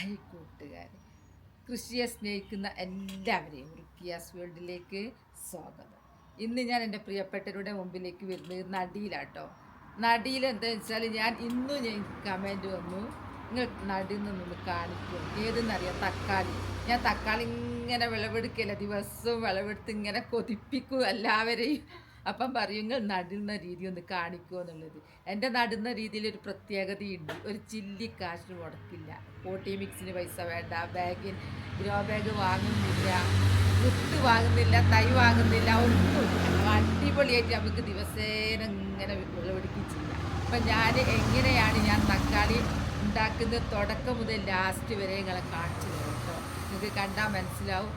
Hi കൂട്ടുകാരെ കൃഷിയെ സ്നേഹിക്കുന്ന എല്ലാവരെയും റുക്കിയാസ് വേൾഡിലേക്ക് സ്വാഗതം. ഇന്ന് ഞാൻ എന്റെ പ്രിയപ്പെട്ടവരുടെ മുമ്പിലേക്ക് വരുന്നത് നടിയിലാട്ടോ. നടിയിൽ എന്താ വെച്ചാൽ ഞാൻ ഇന്നും ഞാൻ കമന്റ് വന്നു. നിങ്ങൾ നടിയിൽ നിന്നൊന്ന് കാണിക്കും. ഏതെന്നറിയാം? തക്കാളി. ഞാൻ തക്കാളി ഇങ്ങനെ വിളവെടുക്കില്ല? ദിവസവും വിളവെടുത്ത് ഇങ്ങനെ കൊതിപ്പിക്കും എല്ലാവരെയും. അപ്പം പറയും നിങ്ങൾ നടുന്ന രീതി ഒന്ന് കാണിക്കുമോ എന്നുള്ളത്. എന്റെ നടുന്ന രീതിയിൽ ഒരു പ്രത്യേകതയുണ്ട്. ഒരു ചില്ലി കാശ് മുടക്കില്ല. പോട്ടി മിക്സിന് പൈസ വേണ്ട. ബാഗിൻ ഗ്രോ ബാഗ് വാങ്ങുന്നില്ല. വിത്ത് വാങ്ങുന്നില്ല. തൈ വാങ്ങുന്നില്ല. ഒന്നും അടിപൊളിയായിട്ട് നമുക്ക് ദിവസേന ഇങ്ങനെ വിളവെടുക്കുകയും ചെയ്യാം അപ്പം ഞാൻ എങ്ങനെയാണ് ഞാൻ തക്കാളി ഉണ്ടാക്കുന്നത് തുടക്കം മുതൽ ലാസ്റ്റ് വരെ നിങ്ങളെ കാണിച്ചു തരും കേട്ടോ. നിങ്ങൾക്ക് കണ്ടാൽ മനസ്സിലാവും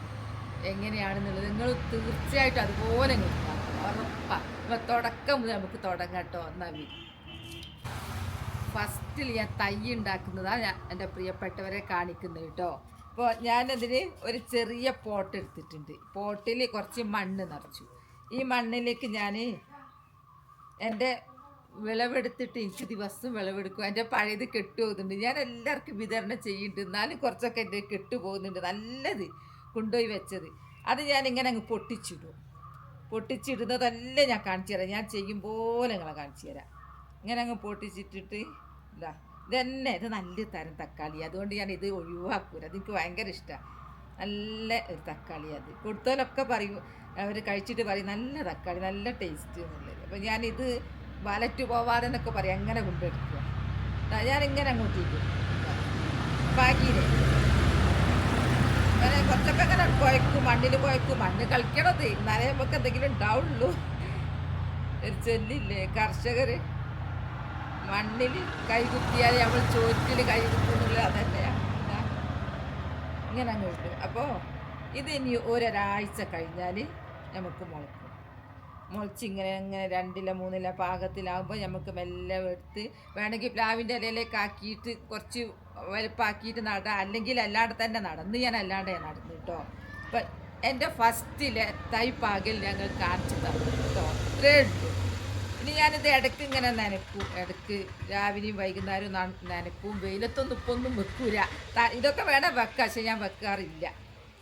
എങ്ങനെയാണെന്നുള്ളത്. നിങ്ങൾ തീർച്ചയായിട്ടും അതുപോലെ നിങ്ങൾ ഉറപ്പാ അപ്പം തുടക്കം നമുക്ക് തുടങ്ങാം കേട്ടോ നവി ഫസ്റ്റിൽ ഞാൻ തൈ ഉണ്ടാക്കുന്നതാണ് ഞാൻ എന്റെ പ്രിയപ്പെട്ടവരെ കാണിക്കുന്നത് കേട്ടോ അപ്പോൾ ഞാനതിന് ഒരു ചെറിയ പോട്ട് എടുത്തിട്ടുണ്ട്. പോട്ടിൽ കുറച്ച് മണ്ണ് നിറച്ചു. ഈ മണ്ണിലേക്ക് ഞാൻ എന്റെ വിളവെടുത്തിട്ട് എനിക്ക് ദിവസം വിളവെടുക്കും. എന്റെ പഴയത് കെട്ടുപോകുന്നുണ്ട്. ഞാൻ എല്ലാവർക്കും വിതരണം ചെയ്യുന്നുണ്ട്. എന്നാലും കുറച്ചൊക്കെ എന്റെ കെട്ടുപോകുന്നുണ്ട്. നല്ലത് കൊണ്ടുപോയി വെച്ചത്. അത് ഞാനിങ്ങനെ അങ്ങ് പൊട്ടിച്ചിടും. പൊട്ടിച്ചിടുന്നതല്ല ഞാൻ കാണിച്ചു തരാം. ഞാൻ ചെയ്യും പോലെ നിങ്ങളെ കാണിച്ചു തരാം. ഇങ്ങനെ അങ്ങ് പൊട്ടിച്ചിട്ടിട്ട് ഇതാ ഇതന്നെ ഇത് നല്ല തരം തക്കാളി. അതുകൊണ്ട് ഞാൻ ഇത് ഒഴിവാക്കൂല. അതെനിക്ക് ഭയങ്കര ഇഷ്ടമാണ് നല്ല ഒരു തക്കാളി അത്. കൊടുത്തവരൊക്കെ പറയും അവർ കഴിച്ചിട്ട് പറയും നല്ല തക്കാളി നല്ല ടേസ്റ്റ് എന്നുള്ളത്. അപ്പോൾ ഞാനിത് വലറ്റ് പോവാതെ എന്നൊക്കെ പറയും. അങ്ങനെ കൊണ്ടെടുക്കുക ഞാനിങ്ങനെ അങ്ങോട്ടേക്ക് ബാക്കിയില്ലേ അങ്ങനെ കുറച്ചൊക്കെ അങ്ങനെ കുഴക്കും മണ്ണിൽ കുഴക്കും. മണ്ണ് കളിക്കണത്. എന്നാലേ നമുക്ക് എന്തെങ്കിലും ഉണ്ടാവുള്ളൂ. ഒരു ചെല്ലില്ലേ കർഷകർ മണ്ണിൽ കൈകുത്തിയാൽ നമ്മൾ ചോറ്റിൽ കൈ കുത്തുന്നില്ല അതന്നെയാണ്. ഇങ്ങനെ അങ്ങോട്ട് അപ്പോൾ ഇത് ഇനി ഒരൊരാഴ്ച കഴിഞ്ഞാൽ നമുക്ക് മുളക്കും മുളച്ച് ഇങ്ങനെ ഇങ്ങനെ രണ്ടില മൂന്നില പാകത്തിലാകുമ്പോൾ നമുക്ക് മെല്ലെ എടുത്ത് വേണമെങ്കിൽ പ്ലാവിന്റെ ഇലയിലേക്ക് ആക്കിയിട്ട് കുറച്ച് വലുപ്പാക്കിയിട്ട് നടാം അല്ലെങ്കിൽ അല്ലാണ്ട് തന്നെ നടന്ന് ഞാൻ അല്ലാണ്ട് നടന്നു കേട്ടോ അപ്പം എന്റെ ഫസ്റ്റിലെ തൈ പാകൽ ഞങ്ങൾ കാണിച്ചു തന്നു കേട്ടോ ഇത്രേ ഉള്ളൂ. ഇനി ഞാനിത് ഇടയ്ക്ക് ഇങ്ങനെ നനക്കും ഇടയ്ക്ക് രാവിലെയും വൈകുന്നേരവും നനക്കും. വെയിലത്തൊന്നും ഇപ്പം ഒന്നും വെക്കൂല. ഇതൊക്കെ വേണം വെക്കാം പക്ഷെ ഞാൻ വെക്കാറില്ല.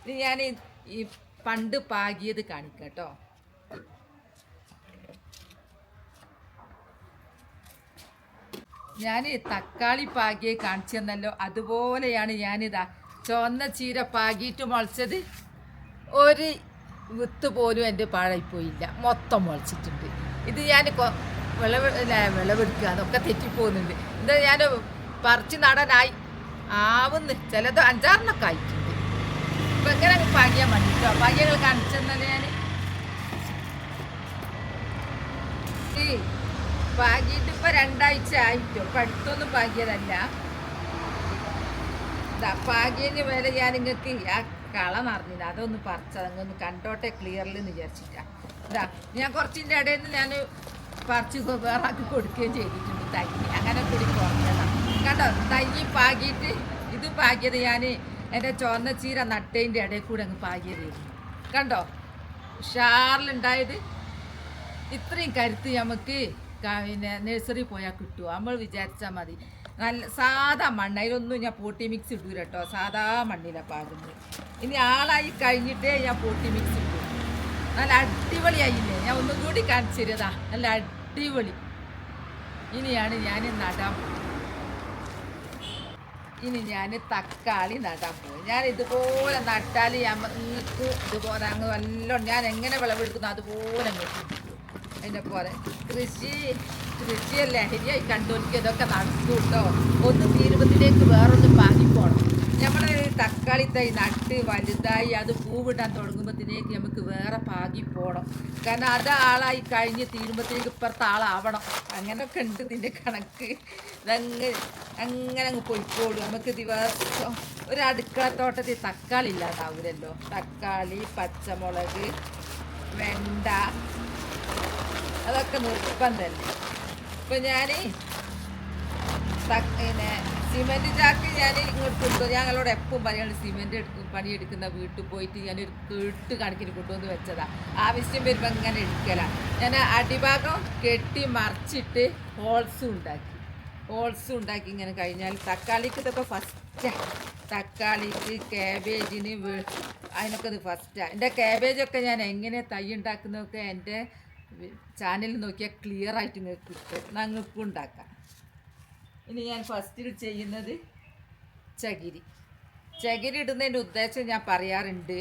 ഇനി ഞാൻ ഈ പണ്ട് പാകിയത് കാണിക്കാം കേട്ടോ ഞാൻ തക്കാളി പാകിയെ കാണിച്ചു തന്നല്ലോ അതുപോലെയാണ് ഞാനിതാ ചുവന്ന ചീര പാകിയിട്ട് മുളച്ചത്. ഒരു വിത്ത് പോലും എന്റെ പാഴായിപ്പോയില്ല. മൊത്തം മുളച്ചിട്ടുണ്ട്. ഇത് ഞാൻ വിളവ് വിളവെടുക്കുക. അതൊക്കെ തെറ്റിപ്പോകുന്നുണ്ട്. എന്താ ഞാൻ പറിച്ച് നടാനായി? ആവുന്ന്. ചിലത് അഞ്ചാറിനൊക്കെ ആയിട്ടുണ്ട്. ഇപ്പം എങ്ങനെ പാകിയാൽ മതി കേട്ടോ പാകിയങ്ങൾ കാണിച്ചു ഞാൻ ഈ പാകിയിട്ട് ഇപ്പൊ രണ്ടാഴ്ച ആയിട്ടു. ഇപ്പൊ അടുത്തൊന്നും പാകിയതല്ല. പാകിയതിന് വരെ ഞാൻ നിങ്ങൾക്ക് ആ കള നിറഞ്ഞില്ല അതൊന്ന് പറിച്ചത്. അങ്ങൊന്ന് കണ്ടോട്ടെ ക്ലിയറിൽ എന്ന് വിചാരിച്ചിട്ടാ. ഇതാ ഞാൻ കുറച്ചിന്റെ ഇടയിൽ നിന്ന് ഞാൻ പറിച്ച് വേറാക്കി കൊടുക്കുകയും ചെയ്തിട്ടുണ്ട് തൈ അങ്ങനെ കൂടി കുറഞ്ഞതാണ് കണ്ടോ? തൈ പാകിയിട്ട് ഇത് പാകിയത് ഞാൻ എന്റെ ചുവന്ന ചീര നട്ടേന്റെ ഇടയിൽ കൂടെ അങ്ങ് പാകിയതായിരുന്നു കണ്ടോ? ഷാറിലുണ്ടായത് ഇത്രയും കരുത്ത് നമുക്ക് പിന്നെ നഴ്സറി പോയാൽ കിട്ടുമോ നമ്മൾ വിചാരിച്ചാൽ മതി. നല്ല സാധാ മണ്ണ് അതിലൊന്നും ഞാൻ പോട്ടി മിക്സ് ഇടൂല കേട്ടോ സാധാ മണ്ണിലാണ് പാകുന്നത് ഇനി ആളായി കഴിഞ്ഞിട്ടേ ഞാൻ പോട്ടി മിക്സ് ഇട്ടു. നല്ല അടിപൊളിയായില്ലേ? ഞാൻ ഒന്നും കൂടി കാണിച്ചു തരുന്നതാ നല്ല അടിപൊളി. ഇനിയാണ് ഞാൻ നടാൻ ഇനി ഞാൻ തക്കാളി നടാൻ പോകും ഞാൻ ഇതുപോലെ നട്ടാൽ നിങ്ങൾക്ക് ഇതുപോലെ അങ്ങ് നല്ലോണം ഞാൻ എങ്ങനെ വിളവെടുക്കുന്നു അതുപോലെ അങ്ങോട്ട് അതിന്റെ പോലെ. കൃഷി കൃഷിയല്ല? ലഹരിയായി കണ്ടുപിടിക്കുക ഇതൊക്കെ നടക്കും കേട്ടോ ഒന്ന് തീരുമ്പത്തിലേക്ക് വേറൊന്ന് പാകിപ്പോണം നമ്മൾ തക്കാളി തൈ നട്ട് വലുതായി അത് പൂവിടാൻ തുടങ്ങുമ്പോഴത്തേക്ക് നമുക്ക് വേറെ പാകി പോകണം കാരണം അത് ആളായി കഴിഞ്ഞ് തീരുമ്പോഴത്തേക്ക് ഇപ്പുറത്തെ ആളാവണം. അങ്ങനെയൊക്കെ ഉണ്ട് ഇതിന്റെ കണക്ക്. ഇതങ്ങ് അങ്ങനെ അങ്ങ് പൊയ്ക്കോളും. നമുക്ക് ദിവസം ഒരു അടുക്കളത്തോട്ടത്തിൽ തക്കാളി ഇല്ലാതാവില്ലല്ലോ തക്കാളി പച്ചമുളക് വെണ്ട അതൊക്കെ നിർബന്ധമല്ലേ ഇപ്പം ഞാൻ പിന്നെ സിമെന്റ് ചാക്ക് ഞാൻ ഇങ്ങോട്ട് കൊണ്ടുവന്നു ഞങ്ങളോട് എപ്പം പറയാണ് സിമെന്റ് എടുക്കും പണിയെടുക്കുന്ന വീട്ടിൽ പോയിട്ട് ഞാൻ ഒരു കെട്ട് കണക്കിന് കൊണ്ടുവന്ന് വെച്ചതാ. ആവശ്യം വരുമ്പോൾ ഇങ്ങനെ എടുക്കല. ഞാൻ അടിഭാഗം കെട്ടി മറിച്ചിട്ട് ഹോൾസും ഉണ്ടാക്കി. ഹോൾസും ഉണ്ടാക്കി ഇങ്ങനെ കഴിഞ്ഞാൽ തക്കാളിക്ക് ഇതൊക്കെ ഫസ്റ്റാണ് തക്കാളിക്ക് കാബേജിന് വെ- അതിനൊക്കെ ഇത് ഫസ്റ്റാണ് എന്റെ കാബേജൊക്കെ ഞാൻ എങ്ങനെ തൈ ഉണ്ടാക്കുന്നതൊക്കെ എന്റെ ചാനലിൽ നോക്കിയാൽ ക്ലിയർ ആയിട്ട് നിങ്ങൾക്ക് കിട്ടും. ഞങ്ങൾക്കും ഉണ്ടാക്കാം. ഇനി ഞാൻ ഫസ്റ്റിൽ ചെയ്യുന്നത് ചകിരി. ചകിരി ഇടുന്നതിന്റെ ഉദ്ദേശം ഞാൻ പറയാറുണ്ട്.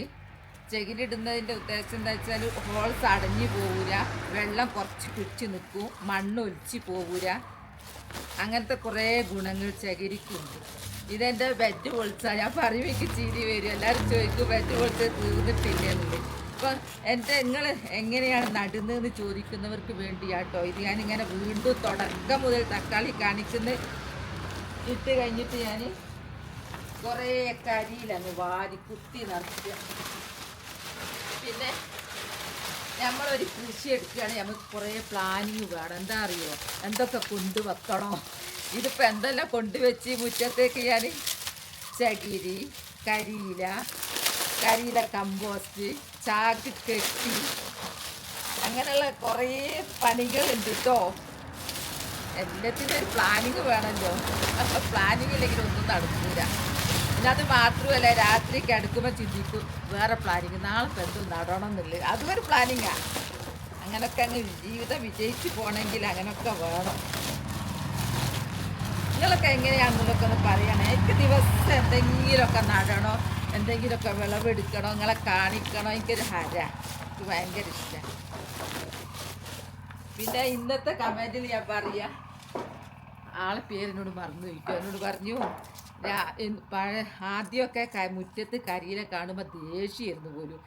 ചകിരി ഇടുന്നതിന്റെ ഉദ്ദേശം എന്താ വെച്ചാൽ ഹോൾസ് അടഞ്ഞു പോവില്ല വെള്ളം കുറച്ച് പിടിച്ച് നിൽക്കും. മണ്ണ് ഒലിച്ച് പോവില്ല അങ്ങനത്തെ കുറേ ഗുണങ്ങൾ ചകിരിക്കുണ്ട്. ഇതെന്റെ ബെഡ് പൊളിച്ചാൽ ഞാൻ പറയും എനിക്ക് ചീരി വരും. എല്ലാവരും ചോദിക്കും വെറ്റ് പൊളിച്ച് തീർന്നിട്ടില്ല? എന്നുള്ളത് അപ്പം എന്റെ നിങ്ങൾ എങ്ങനെയാണ് നടുന്നതെന്ന് ചോദിക്കുന്നവർക്ക് വേണ്ടിയാട്ടോ. ഇത് ഞാനിങ്ങനെ വീണ്ടും തുടക്കം മുതൽ തക്കാളി കാണിക്കുന്ന ഇട്ട് കഴിഞ്ഞിട്ട് ഞാൻ കുറേ കരിയിലങ്ങ് വാരി കുത്തി നിറയ്ക്കുക പിന്നെ നമ്മളൊരു കൃഷി എടുക്കുകയാണെങ്കിൽ നമുക്ക് കുറേ പ്ലാനിങ് വേണം. എന്താ അറിയോ? എന്തൊക്കെ കൊണ്ടുവെക്കണോ? ഇതിപ്പോൾ എന്തെല്ലാം കൊണ്ടുവച്ച് മുറ്റത്തേക്ക് ഞാൻ ചകിരി കരിയില കരിയില കമ്പോസ്റ്റ് ചാക്ക് കെട്ടി. അങ്ങനെയുള്ള കുറേ പണികളുണ്ട് കേട്ടോ എല്ലാത്തിനും ഒരു പ്ലാനിങ് വേണമല്ലോ അപ്പോൾ പ്ലാനിങ് ഇല്ലെങ്കിൽ ഒന്നും നടക്കൂല. പിന്നെ അത് മാത്രമല്ല രാത്രി കിടക്കുമ്പോൾ ചിന്തിക്കും വേറെ പ്ലാനിങ് നാളെ ഇപ്പം നടണം എന്നുള്ളത് അതും ഒരു പ്ലാനിങ്ങാണ് അങ്ങനൊക്കെ അങ്ങ് ജീവിതം വിജയിച്ച് പോകണമെങ്കിൽ അങ്ങനൊക്കെ വേണം. നിങ്ങളൊക്കെ എങ്ങനെയാണെന്നുള്ളതൊക്കെ ഒന്ന് പറയണേ. എനിക്ക് ദിവസം എന്തെങ്കിലുമൊക്കെ നടണോ? എന്തെങ്കിലുമൊക്കെ വിളവെടുക്കണോ നിങ്ങളെ കാണിക്കണോ എനിക്കൊരു ഹര. എനിക്ക് ഭയങ്കര ഇഷ്ടം. പിന്നെ ഇന്നത്തെ കമന്റിൽ ഞാൻ പറയാ ആളെ പേരെന്നോട് മറന്നു ചോദിക്കും എന്നോട് പറഞ്ഞു പഴയ ആദ്യമൊക്കെ മുറ്റത്ത് കരിയില കാണുമ്പോൾ ദേഷ്യമായിരുന്നു പോലും.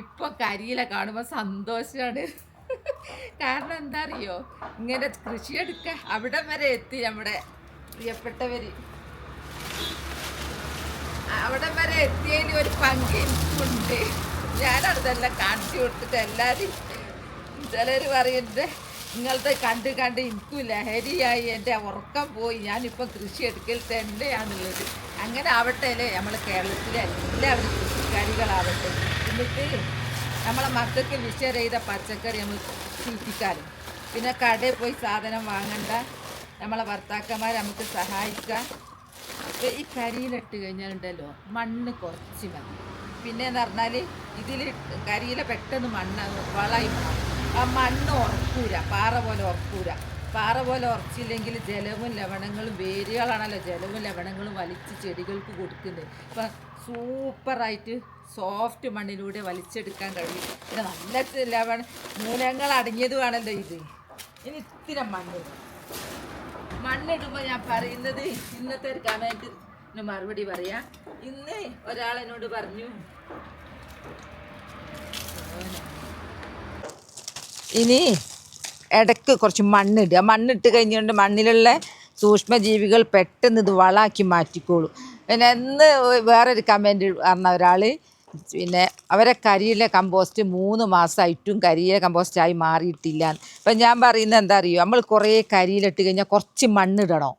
ഇപ്പൊ കരിയില കാണുമ്പോൾ സന്തോഷമാണ് കാരണം എന്താ അറിയോ ഇങ്ങനെ കൃഷിയെടുക്ക അവിടെ വരെ എത്തി നമ്മുടെ പ്രിയപ്പെട്ടവര്. അവിടെ വരെ എത്തിയതിന് ഒരു പങ്ക് എനിക്കുണ്ട് ഞാനതെല്ലാം കാണിച്ചു കൊടുത്തിട്ട് എല്ലാവരും ചിലർ പറയുന്നത് നിങ്ങളത് കണ്ട് കണ്ട് എനിക്കും ലഹരിയായി എന്റെ ഉറക്കം പോയി ഞാനിപ്പോൾ കൃഷി എടുക്കൽ തന്നെയാണുള്ളത്. അങ്ങനെ ആവട്ടെ അല്ലേ? നമ്മൾ കേരളത്തിലെ എല്ലാവരും കൃഷിക്കാരികളാവട്ടെ. എന്നിട്ട് നമ്മളെ മക്കൾക്ക് വിഷയം ചെയ്ത പച്ചക്കറി നമ്മൾ ചീറ്റിക്കാനും പിന്നെ കടയിൽ പോയി സാധനം വാങ്ങണ്ട. നമ്മളെ ഭർത്താക്കന്മാർ നമുക്ക് സഹായിക്കാം. ഈ കരിയിലിട്ട് കഴിഞ്ഞാലുണ്ടല്ലോ മണ്ണ് കുറച്ച് മതി പിന്നെ എന്ന് പറഞ്ഞാൽ ഇതിൽ കരിയില പെട്ടെന്ന് മണ്ണ് വളമായി ആ മണ്ണ് ഉറക്കൂല പാറ പോലെ ഉറക്കൂല. പാറ പോലെ ഉറച്ചില്ലെങ്കിൽ ജലവും ലവണങ്ങളും വേരുകളാണല്ലോ ജലവും ലവണങ്ങളും വലിച്ച് ചെടികൾക്ക് കൊടുക്കുന്നത്. ഇപ്പം സൂപ്പറായിട്ട് സോഫ്റ്റ് മണ്ണിലൂടെ വലിച്ചെടുക്കാൻ കഴിയും. പിന്നെ നല്ല ലവണ മൂലങ്ങൾ അടങ്ങിയതുമാണല്ലോ ഇത്. ഇനി ഇത്തിരി മണ്ണ്. മണ്ണിടുമ്പോൾ ഞാൻ പറയുന്നത് ഇന്നത്തെ ഒരു കമന്റിന് മറുപടി പറയാം. ഇന്ന് ഒരാളെന്നോട് പറഞ്ഞു. ഇനി ഇടയ്ക്ക് കുറച്ച് മണ്ണിടുക. മണ്ണിട്ട് കഴിഞ്ഞുകൊണ്ട് മണ്ണിലുള്ള സൂക്ഷ്മജീവികൾ പെട്ടെന്ന് ഇത് വളാക്കി മാറ്റിക്കോളൂ. പിന്നെ ഇന്ന് വേറൊരു കമന്റ് പറഞ്ഞ ഒരാൾ പിന്നെ അവരെ കരിയിലെ കമ്പോസ്റ്റ് മൂന്ന് മാസമായിട്ടും കരിയിലെ കമ്പോസ്റ്റായി മാറിയിട്ടില്ല. അപ്പം ഞാൻ പറയുന്നത് എന്താ അറിയോ നമ്മൾ കുറേ കരിയിലിട്ട് കഴിഞ്ഞാൽ കുറച്ച് മണ്ണിടണം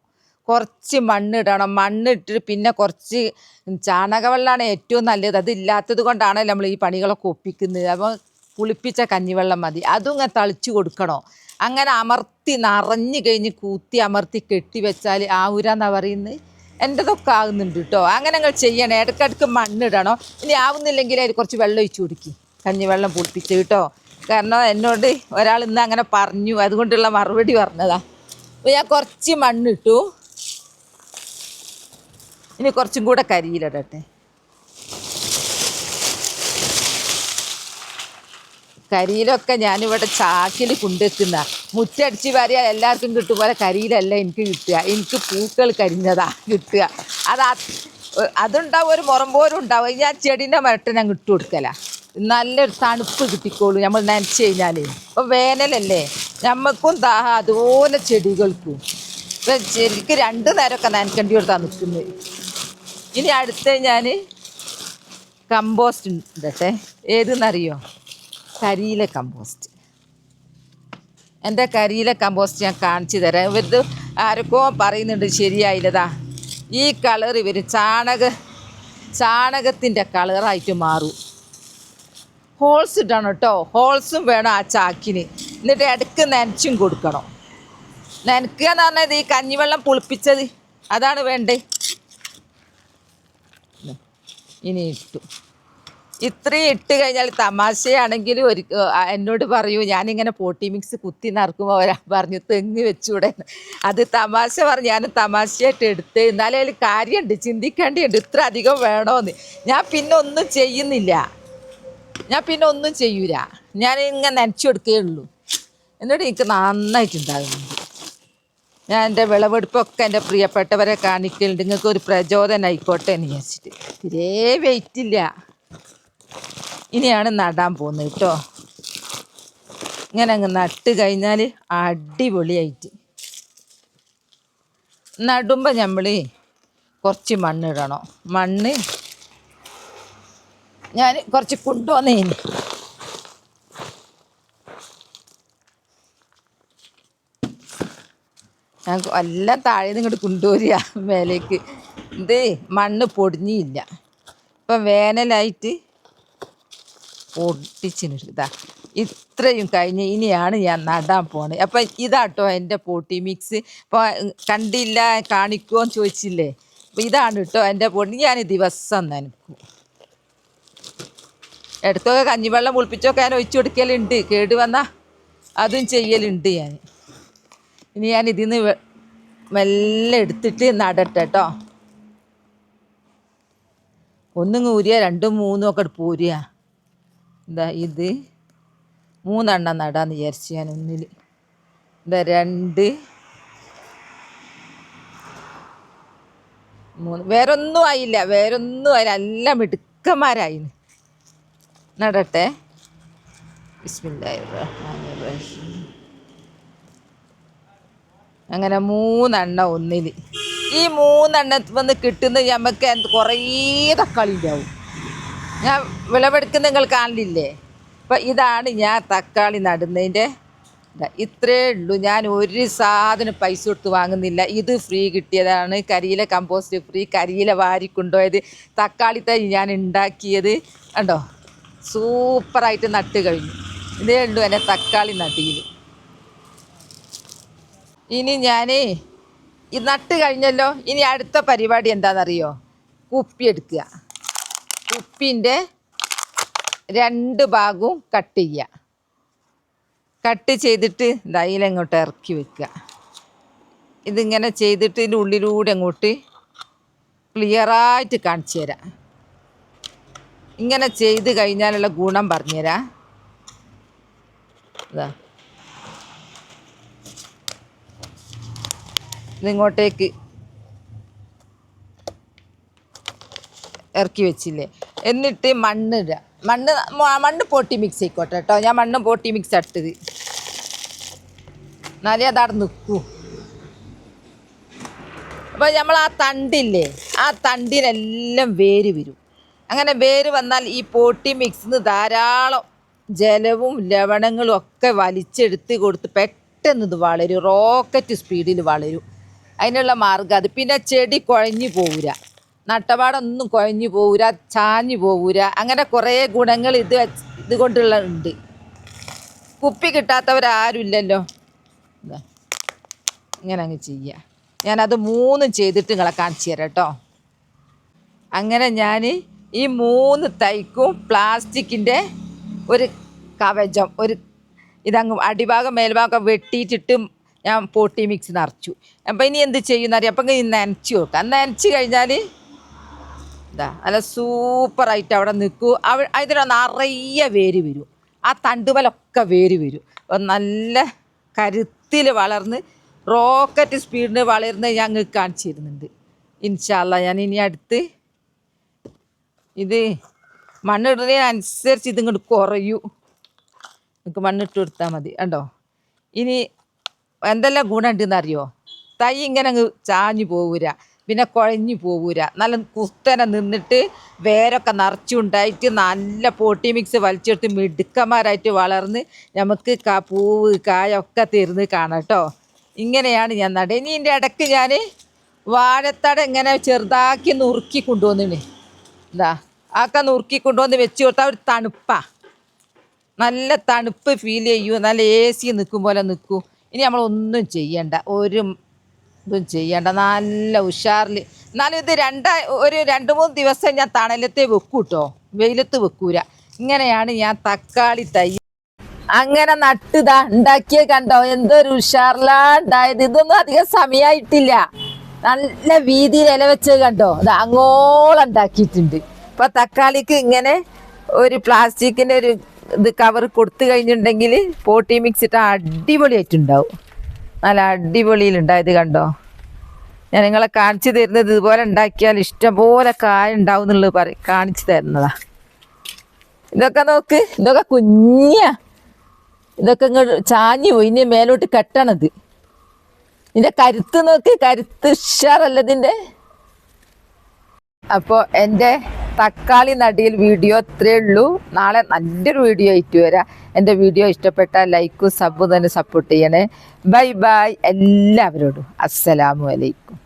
കുറച്ച് മണ്ണിടണം മണ്ണിട്ട് പിന്നെ കുറച്ച് ചാണകവെള്ളമാണ് ഏറ്റവും നല്ലത്. അതില്ലാത്തത് കൊണ്ടാണല്ലോ നമ്മൾ ഈ പണികളൊക്കെ ഒപ്പിക്കുന്നത്. അപ്പോൾ പുളിപ്പിച്ച കഞ്ഞിവെള്ളം മതി. അതും ഇങ്ങനെ തളിച്ചു കൊടുക്കണോ. അങ്ങനെ അമർത്തി നിറഞ്ഞു കഴിഞ്ഞ് കൂത്തി അമർത്തി കെട്ടി വെച്ചാൽ ആവൂരാന്നാ പറയുന്നത്? എന്റെതൊക്കെ ആകുന്നുണ്ട് കേട്ടോ അങ്ങനെ നിങ്ങൾ ചെയ്യണേ. ഇടയ്ക്കിടയ്ക്ക് മണ്ണിടണം. ഇനി ആവുന്നില്ലെങ്കിൽ അതിൽ കുറച്ച് വെള്ളം ഒഴിച്ചു കൊടുക്കി. കഞ്ഞിവെള്ളം പുളിപ്പിച്ച് കേട്ടോ കാരണം എന്നോട് ഒരാൾ ഇന്ന് അങ്ങനെ പറഞ്ഞു. അതുകൊണ്ടുള്ള മറുപടി പറഞ്ഞതാ. അപ്പോൾ ഞാൻ കുറച്ച് മണ്ണിട്ടു. ഇനി കുറച്ചും കൂടെ കരിയിലിടട്ടെ. കരിയിലൊക്കെ ഞാനിവിടെ ചാക്കിൽ കൊണ്ടുവെക്കുന്ന മുറ്റടിച്ച് വരിക എല്ലാവർക്കും കിട്ടും പോലെ കരിയിലല്ല എനിക്ക് കിട്ടുക. എനിക്ക് പൂക്കൾ കരിഞ്ഞതാ കിട്ടുക. അത് അത് അതുണ്ടാവും ഒരു മുറം പോലും ഉണ്ടാവും ഞാൻ ചെടീന്റെ മരട്ട് ഞാൻ ഇട്ട് കൊടുക്കല. നല്ലൊരു തണുപ്പ് കിട്ടിക്കോളൂ. നമ്മൾ നനച്ച് കഴിഞ്ഞാൽ ഇപ്പം വേനലല്ലേ. നമ്മൾക്കും ദാഹ അതുപോലെ ചെടികൾക്കും. ഇപ്പം ശരിക്കും രണ്ട് നേരമൊക്കെ നനക്കേണ്ടി കൊടുത്താണ് നിൽക്കുന്നത് ഇനി അടുത്ത ഞാൻ കമ്പോസ്റ്റ് ഉണ്ടട്ടെ. ഏതെന്നറിയോ? കരിയില കമ്പോസ്റ്റ്. എന്റെ കരിയില കമ്പോസ്റ്റ് ഞാൻ കാണിച്ചു തരാം. ഇത് ആരൊക്കെ പറയുന്നുണ്ട് ശരിയായില്ലതാ. ഈ കളർ ഇവർ ചാണക ചാണകത്തിന്റെ കളറായിട്ട് മാറും. ഹോൾസ് ഇടണം കേട്ടോ. ഹോൾസും വേണം ആ ചാക്കിന്. എന്നിട്ട് ഇടയ്ക്ക് നനച്ചും കൊടുക്കണം. നനക്കുക എന്ന് പറഞ്ഞത് ഈ കഞ്ഞിവെള്ളം പുളിപ്പിച്ചത്. അതാണ് വേണ്ടേ? ഇനി ഇട്ടു. ഇത്രയും ഇട്ട് കഴിഞ്ഞാൽ തമാശയാണെങ്കിലും ഒരു എന്നോട് പറയൂ ഞാനിങ്ങനെ പോട്ടി മിക്സ് കുത്തി നറുക്കുമ്പോൾ അവരാ പറഞ്ഞു തെങ്ങ് വെച്ചൂടെ അത് തമാശ പറഞ്ഞ് ഞാൻ തമാശയായിട്ട് എടുത്ത് എന്നാലും അതിൽ കാര്യമുണ്ട് ചിന്തിക്കേണ്ടിയുണ്ട് ഇത്ര അധികം വേണോന്ന്. ഞാൻ പിന്നെ ഒന്നും ചെയ്യുന്നില്ല. ഞാൻ പിന്നെ ഒന്നും ചെയ്യൂല. ഞാൻ ഇങ്ങനെ നനച്ചു കൊടുക്കേ ഉള്ളൂ. എന്നിട്ട് എനിക്ക് നന്നായിട്ടുണ്ടാകുന്നുണ്ട്. ഞാൻ എന്റെ വിളവെടുപ്പൊക്കെ എന്റെ പ്രിയപ്പെട്ടവരെ കാണിക്കലുണ്ട്. നിങ്ങൾക്ക് ഒരു പ്രചോദനം ആയിക്കോട്ടെ എന്ന് വിചാരിച്ചിട്ട്. തീരെ വെയിറ്റ് ഇല്ല. ഇനിയാണ് നടാൻ പോകുന്നത് കേട്ടോ. ഇങ്ങനെ അങ്ങ് നട്ട് കഴിഞ്ഞാൽ അടിപൊളിയായിട്ട്. നടുമ്പോൾ നമ്മൾ കുറച്ച് മണ്ണിടണം മണ്ണ് ഞാൻ കുറച്ച് കൊണ്ടുവന്നേന്. ഞാൻ എല്ലാം താഴെ നിന്ന് ഇങ്ങോട്ട് കൊണ്ടുവരിക മേലേക്ക്. ഇത് മണ്ണ് പൊടിഞ്ഞില്ല. ഇപ്പം വേനലായിട്ട് പൊട്ടിച്ചിന് ഇതാ ഇത്രയും കഴിഞ്ഞ് ഇനിയാണ് ഞാൻ നടാൻ പോണത് അപ്പം ഇതാട്ടോ എന്റെ പൊട്ടി മിക്സ് ഇപ്പോൾ കണ്ടില്ല കാണിക്കുമോ എന്ന് ചോദിച്ചില്ലേ? അപ്പം ഇതാണ് കേട്ടോ എന്റെ പൊടി ഞാൻ ദിവസം നനക്കും. ഇടത്തൊക്കെ കഞ്ഞിവെള്ളം കുളിപ്പിച്ചൊക്കെ ഞാൻ ഒഴിച്ചു കൊടുക്കലുണ്ട്. കേട് വന്നാൽ അതും ചെയ്യലുണ്ട് ഞാൻ. ഇനി ഞാൻ ഇതിൽ നിന്ന് മെല്ലെ എടുത്തിട്ട് നടട്ടെ കേട്ടോ ഒന്നും ഊരിയ രണ്ടും മൂന്നും ഒക്കെ പോരുക എന്താ ഇത്? മൂന്നെണ്ണം നടാന്ന് വിചാരിച്ചു ഞാൻ ഒന്നിൽ എന്താ രണ്ട്? മൂന്ന്. വേറൊന്നും ആയില്ല. വേറൊന്നും ആയില്ല. എല്ലാം മിടുക്കന്മാരായി നടട്ടെ. അങ്ങനെ മൂന്നെണ്ണം ഒന്നിൽ ഈ മൂന്നെണ്ണത്തിൽ വന്ന് കിട്ടുന്നത് നമുക്ക് കുറേ തക്കാളി ഉണ്ടാവും. ഞാൻ വിളവെടുക്കുന്ന നിങ്ങൾ കാണില്ലേ? അപ്പം ഇതാണ് ഞാൻ തക്കാളി നടുന്നതിന്റെ ഇത്രേ ഉള്ളൂ. ഞാൻ ഒരു സാധനം പൈസ കൊടുത്ത് വാങ്ങുന്നില്ല. ഇത് ഫ്രീ കിട്ടിയതാണ്. കരിയില കമ്പോസ്റ്റ് ഫ്രീ കരിയില വാരി കൊണ്ടുപോയത് തക്കാളി തൈ ഞാൻ ഉണ്ടാക്കിയത് കണ്ടോ? സൂപ്പറായിട്ട് നട്ട് കഴിഞ്ഞു. ഇതേ ഉള്ളൂ എന്റെ തക്കാളി നട്ടിയിൽ ഇനി ഞാൻ ഈ നട്ട് കഴിഞ്ഞല്ലോ. ഇനി അടുത്ത പരിപാടി എന്താണെന്നറിയോ? കുപ്പി എടുക്കുക. കുപ്പിന്റെ രണ്ട് ഭാഗവും കട്ട് ചെയ്യുക. കട്ട് ചെയ്തിട്ട് ദൈലങ്ങോട്ട് ഇറക്കി വെക്കുക. ഇതിങ്ങനെ ചെയ്തിട്ട് ഇതിന്റെ ഉള്ളിലൂടെ അങ്ങോട്ട് ക്ലിയറായിട്ട് കാണിച്ചു തരാം. ഇങ്ങനെ ചെയ്ത് കഴിഞ്ഞാലുള്ള ഗുണം പറഞ്ഞുതരാം ഇതാ ഇതിങ്ങോട്ടേക്ക് ഇറക്കി വെച്ചില്ലേ? എന്നിട്ട് മണ്ണ് ഇടുക മണ്ണ് മണ്ണ് പൊട്ടി മിക്സ് ആയിക്കോട്ടെ കേട്ടോ ഞാൻ മണ്ണ് പൊട്ടി മിക്സ് ഇട്ടത് എന്നാലേ അതവിടെ നിൽക്കൂ അപ്പോൾ നമ്മൾ ആ തണ്ടില്ലേ ആ തണ്ടിനെല്ലാം വേര് വരും. അങ്ങനെ വേര് വന്നാൽ ഈ പൊട്ടി മിക്സിന്ന് ധാരാളം ജലവും ലവണങ്ങളും ഒക്കെ വലിച്ചെടുത്ത് കൊടുത്ത് പെട്ടെന്ന് ഇത് വളരും. റോക്കറ്റ് സ്പീഡിൽ വളരും. അതിനുള്ള മാർഗം അത്. പിന്നെ ചെടി കുഴഞ്ഞു പോവുക. നട്ടപാടൊന്നും കുഴഞ്ഞു പോവുക ചാഞ്ഞു പോവുക അങ്ങനെ കുറേ ഗുണങ്ങൾ ഇത് ഇത് കൊണ്ടുള്ള ഉണ്ട്. കുപ്പി കിട്ടാത്തവരാരുമില്ലല്ലോ ഇങ്ങനെ അങ്ങ് ചെയ്യുക ഞാനത് മൂന്നും ചെയ്തിട്ട് നിങ്ങളെ കാണിച്ചു തരാം കേട്ടോ. അങ്ങനെ ഞാൻ ഈ മൂന്ന് തൈക്കും പ്ലാസ്റ്റിക്കിന്റെ ഒരു കവചം ഒരു ഇതങ്ങ് അടിഭാഗം മേൽഭാഗം വെട്ടിയിട്ടിട്ട് ഞാൻ പോട്ടി മിക്സ് നിറച്ചു. അപ്പം ഇനി എന്ത് ചെയ്യുന്നറിയാം? അപ്പം ഇനി നനച്ച് വെക്കാം. നനച്ച് കഴിഞ്ഞാൽ ഇതാ നല്ല സൂപ്പറായിട്ട് അവിടെ നിൽക്കൂ. അവ അതിന് നിറയെ വേര് വരും. ആ തണ്ടുമലൊക്കെ വേര് വരും. നല്ല കരുത്തിൽ വളർന്ന് റോക്കറ്റ് സ്പീഡിന് വളർന്ന് ഞാൻ നിങ്ങൾക്ക് കാണിച്ചു തരുന്നുണ്ട് ഇൻഷാല്ല ഞാൻ ഇനി അടുത്ത് ഇത് മണ്ണിടുന്നതിനനുസരിച്ച് ഇതിങ്ങോട്ട് കുറയൂ. നിങ്ങൾക്ക് മണ്ണിട്ട് കൊടുത്താൽ മതി കണ്ടോ? ഇനി എന്തെല്ലാം ഗുണമുണ്ടെന്ന് അറിയോ തൈ ഇങ്ങനെ അങ്ങ് ചാഞ്ഞു പോകൂല പിന്നെ കുഴഞ്ഞു പോകൂല നല്ല കുത്തനെ നിന്നിട്ട് വേരൊക്കെ നിറച്ചുണ്ടായിട്ട് നല്ല പോട്ടി മിക്സ് വലിച്ചെടുത്ത് മിടുക്കന്മാരായിട്ട് വളർന്ന് നമുക്ക് കാ പൂവ് കായൊക്കെ തരുന്ന് കാണാം കേട്ടോ ഇങ്ങനെയാണ് ഞാൻ നട. ഇനി ഇതിന്റെ ഇടയ്ക്ക് ഞാൻ വാഴത്തട ഇങ്ങനെ ചെറുതാക്കി നുറുക്കി കൊണ്ടുവന്നിന്. എന്താ ആക്ക നുറുക്കി കൊണ്ടുവന്ന് വെച്ച് കൊടുത്താൽ ഒരു തണുപ്പാ. നല്ല തണുപ്പ് ഫീൽ ചെയ്യൂ. നല്ല എ സി നിൽക്കും പോലെ നിൽക്കൂ. ഇനി നമ്മളൊന്നും ചെയ്യണ്ട. ഒരു ഇതും ചെയ്യണ്ട. നല്ല ഉഷാറിൽ എന്നാലും ഇത് രണ്ട ഒരു രണ്ട് മൂന്ന് ദിവസം ഞാൻ തണലത്തെ വെക്കൂ കേട്ടോ വെയിലത്ത് വെക്കൂല. ഇങ്ങനെയാണ് ഞാൻ തക്കാളി തയ്യ അങ്ങനെ നട്ടുതാ ഉണ്ടാക്കിയ കണ്ടോ. എന്തൊരു ഉഷാറിലാ ഉണ്ടായത്. ഇതൊന്നും അധികം സമയമായിട്ടില്ല നല്ല വീതിയിൽ ഇല വെച്ചത് കണ്ടോ. അത് അങ്ങോളം ഉണ്ടാക്കിയിട്ടുണ്ട്. ഇപ്പൊ തക്കാളിക്ക് ഇങ്ങനെ ഒരു പ്ലാസ്റ്റിക്കിന്റെ ഒരു ഇത് കവർ കൊടുത്തു കഴിഞ്ഞിട്ടുണ്ടെങ്കിൽ പോട്ടി മിക്സ് ഇട്ട് അടിപൊളിയായിട്ടുണ്ടാവും. നല്ല അടിപൊളിയിലുണ്ടായത് കണ്ടോ? ഞാൻ നിങ്ങളെ കാണിച്ചു തരുന്നത് ഇതുപോലെ ഉണ്ടാക്കിയാൽ ഇഷ്ടംപോലെ കായ ഉണ്ടാവും എന്നുള്ളത് പറ കാണിച്ചു തരുന്നതാ. ഇതൊക്കെ നോക്ക് ഇതൊക്കെ കുഞ്ഞ ഇതൊക്കെ ഇങ്ങോട്ട് ചാഞ്ഞു പോയി. ഇനി മേലോട്ട് കെട്ടണത്. ഇതിന്റെ കരുത്ത് നോക്ക് കരുത്ത് ഉഷാറല്ല അപ്പോ അപ്പോൾ എന്റെ തക്കാളി നടിയിൽ വീഡിയോ ഇത്രയേ ഉള്ളൂ. നാളെ നല്ലൊരു വീഡിയോ ആയിട്ട് വരാം. എന്റെ വീഡിയോ ഇഷ്ടപ്പെട്ട ലൈക്കും സബും തന്നെ സപ്പോർട്ട് ചെയ്യണേ. ബൈ ബൈ എല്ലാവരോടും. അസ്സലാമു അലൈക്കും.